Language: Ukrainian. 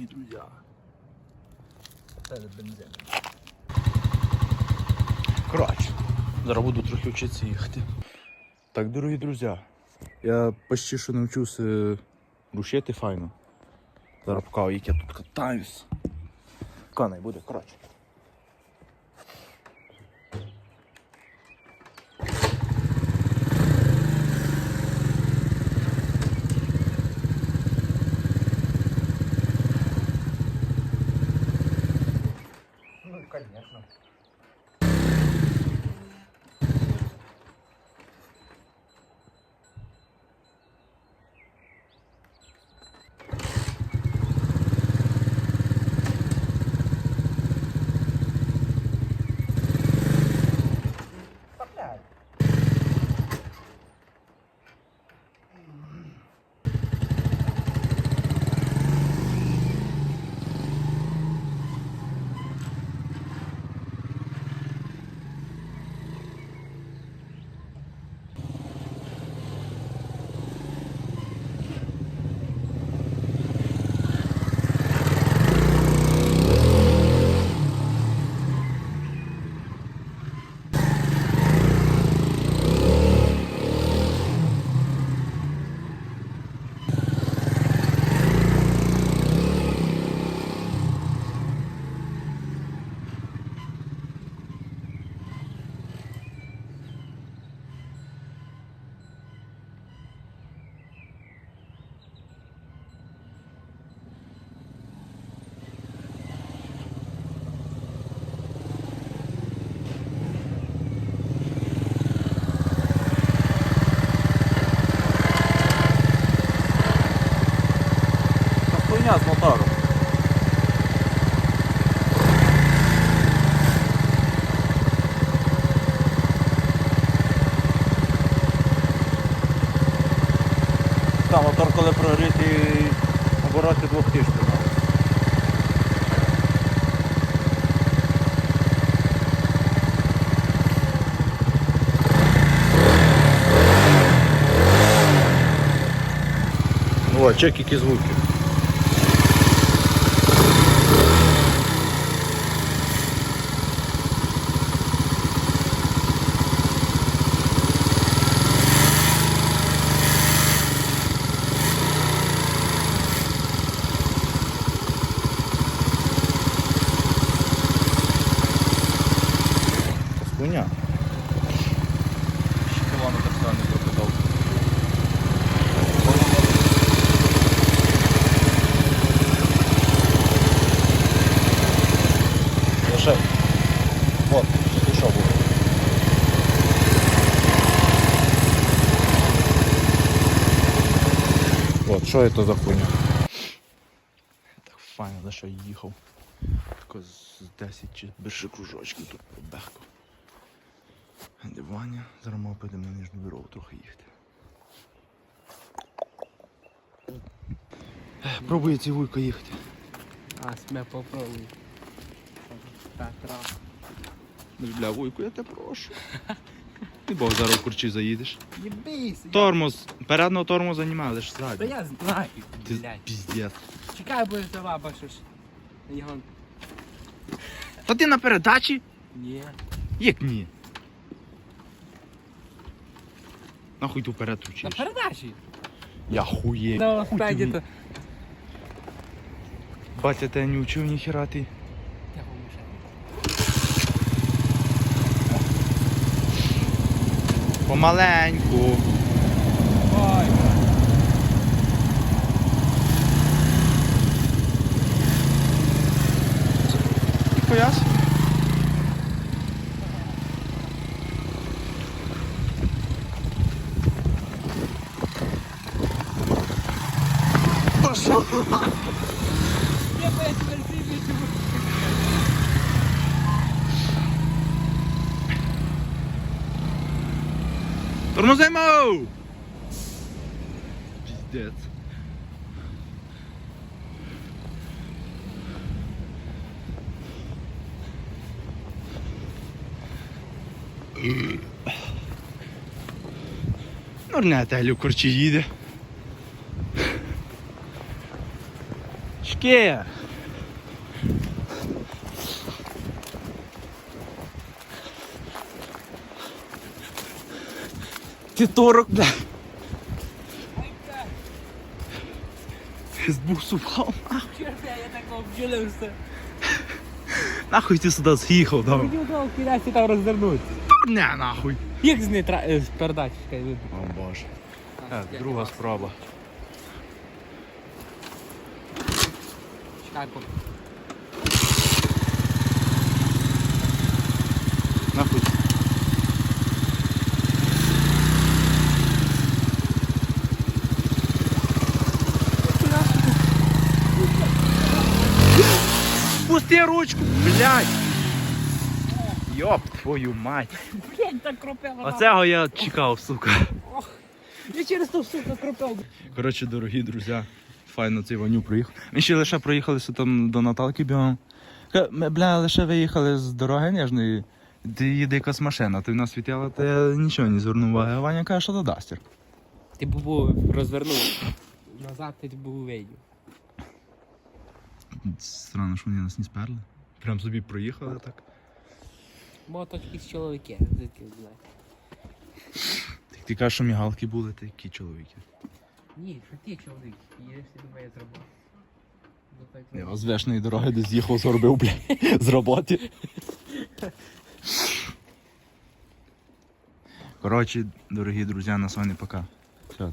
дорогі друзі. Перед бензином. Коротше, зараз буду трохи вчитися їхати. Так, дорогі друзі, я почти що навчився рушити файно. Зараз покажу, як я тут катаюсь. Канай буде, коротше. Хуйня з мотором. Та мотор, коли прогріти обороти двох тижнів. О, чек які звуки. кілометр сюди не прокидав. Лише. Вот, пішов був. От, що це за хуйня? Так файно, за що їхав. Тако з 10 чи більше кружочків тут побехкав. Дивання, зараз мав підемо на нижню дорогу трохи їхати. Пробує ці вуйко їхати. А, себе попробуй. Петра. Ну, Бля, вуйку, я тебе прошу. Ти бог зараз в курчі заїдеш. Єбись! Тормоз, переднього тормоза немає, лише Та задній. я знаю, Ти блядь. піздець. Чекай, буде сама, бо що. Його... Та ти на передачі? Ні. Як ні? Нахуй ти вперед На передачі. Я хує. Да, Хуй ти то. Батя ти не учив ніхера ти. Я помішаю. Помаленьку. Ой. Ніхуя собі. Я блядь, бензин чому? Тормозимо! Піздець. Норне телю корчі їде. Шкір! Ти торок, бля. З бусу впав. Черт, я так обділився. Нахуй ти сюди з'їхав, да? Мені удалось кидати там розвернути. Не, нахуй. Як з нейтра... е, з передачі, чекай, видно. О боже. Так, друга спроба. Чекай, поки. Нахуй. Пусти ручку, блядь. Йоп, твою мать. Блять, так кропила. Оцього я чекав, сука. Я через ту сука кропив. Коротше, дорогі друзі, файно цей Ваню проїхав. Ми ще лише проїхалися там до Наталки бігом. Ми, бля, лише виїхали з дороги ніжної. Ти їде якась машина, ти в нас світила, то я нічого не звернув уваги. Ваня каже, що то дастер. Ти був розвернув. Назад ти був вийду. Странно, що вони нас не сперли. Прям собі проїхали так. Моточки з чоловіки, звідки. Так ти кажеш, що мігалки були, та які чоловіки. Ні, що ти чоловік, їдеш ти думає з роботи. Я з вешної дороги десь їхав, зробив, блядь, з роботи. Коротше, дорогі друзі, на сьогодні пока. Все,